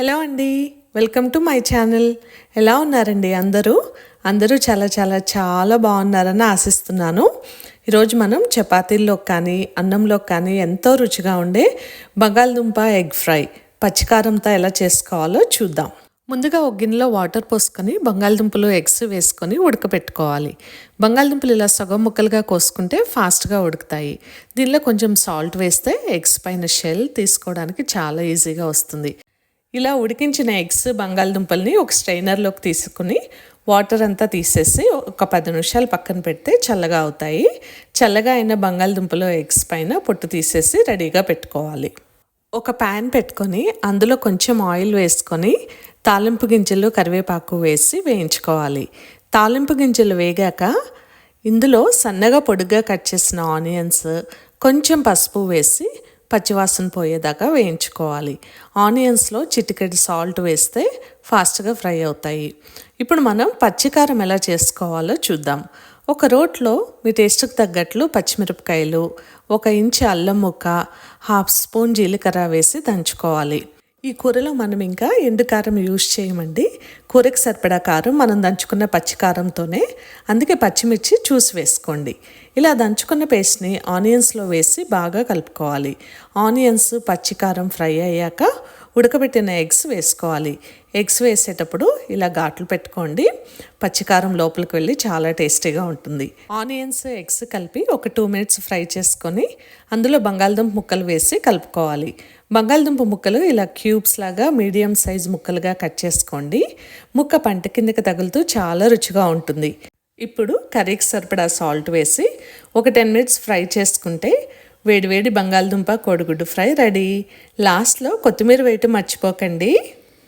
Hello అండి. Welcome to my channel ఎలా ఉన్నారండి అందరూ? అందరూ చాలా చాలా చాలా బాగున్నారని ఆశిస్తున్నాను. ఈరోజు మనం చపాతీల్లో కానీ అన్నంలో కానీ ఎంతో రుచిగా ఉండే బంగాళదుంప ఎగ్ ఫ్రై పచ్చికారంతో ఎలా చేసుకోవాలో చూద్దాం. ముందుగా ఒక గిన్నెలో వాటర్ పోసుకొని బంగాళదుంపలు ఎగ్స్ వేసుకొని ఉడకపెట్టుకోవాలి. బంగాళదుంపలు ఇలా సగం ముక్కలుగా కోసుకుంటే ఫాస్ట్గా ఉడుకుతాయి. దీనిలో కొంచెం సాల్ట్ వేస్తే ఎగ్స్ పైన షెల్ తీసుకోవడానికి చాలా ఈజీగా వస్తుంది. ఇలా ఉడికించిన ఎగ్స్ బంగాళదుంపల్ని ఒక స్ట్రైనర్లోకి తీసుకుని వాటర్ అంతా తీసేసి ఒక పది నిమిషాలు పక్కన పెడితే చల్లగా అవుతాయి. చల్లగా అయిన బంగాళదుంపలు ఎగ్స్ పైన పొట్టు తీసేసి రెడీగా పెట్టుకోవాలి. ఒక ప్యాన్ పెట్టుకొని అందులో కొంచెం ఆయిల్ వేసుకొని తాలింపు గింజలు కరివేపాకు వేసి వేయించుకోవాలి. తాలింపు గింజలు వేగాక ఇందులో సన్నగా పొడుగ్గా కట్ చేసిన ఆనియన్స్ కొంచెం పసుపు వేసి పచ్చివాసన పోయేదాకా వేయించుకోవాలి. ఆనియన్స్లో చిటికెడు సాల్ట్ వేస్తే ఫాస్ట్గా ఫ్రై అవుతాయి. ఇప్పుడు మనం పచ్చికారం ఎలా చేసుకోవాలో చూద్దాం. ఒక రోట్లో మీ టేస్ట్కి తగ్గట్లు పచ్చిమిరపకాయలు ఒక ఇంచు అల్లం ముక్క హాఫ్ స్పూన్ జీలకర్ర వేసి దంచుకోవాలి. ఈ కూరలో మనం ఇంకా ఎండు కారం యూజ్ చేయమండి. కూరకి సరిపడా కారం మనం దంచుకున్న పచ్చి కారంతోనే అందుకే పచ్చిమిర్చి చూసి వేసుకోండి. ఇలా దంచుకున్న పేస్ట్ని ఆనియన్స్లో వేసి బాగా కలుపుకోవాలి. ఆనియన్స్ పచ్చికారం ఫ్రై అయ్యాక ఉడకబెట్టిన ఎగ్స్ వేసుకోవాలి. ఎగ్స్ వేసేటప్పుడు ఇలా ఘాట్లు పెట్టుకోండి. పచ్చికారం లోపలికి వెళ్ళి చాలా టేస్టీగా ఉంటుంది. ఆనియన్స్ ఎగ్స్ కలిపి ఒక టూ మినిట్స్ ఫ్రై చేసుకొని అందులో బంగాళదుంప ముక్కలు వేసి కలుపుకోవాలి. బంగాళదుంప ముక్కలు ఇలా క్యూబ్స్ లాగా మీడియం సైజ్ ముక్కలుగా కట్ చేసుకోండి. ముక్క పంట కిందకి తగులుతూ చాలా రుచిగా ఉంటుంది. ఇప్పుడు కర్రీకి సరిపడా సాల్ట్ వేసి ఒక టెన్ మినిట్స్ ఫ్రై చేసుకుంటే వేడివేడి బంగాళదుంప కోడిగుడ్డు ఫ్రై రెడీ. లాస్ట్లో కొత్తిమీర వేయటం మర్చిపోకండి.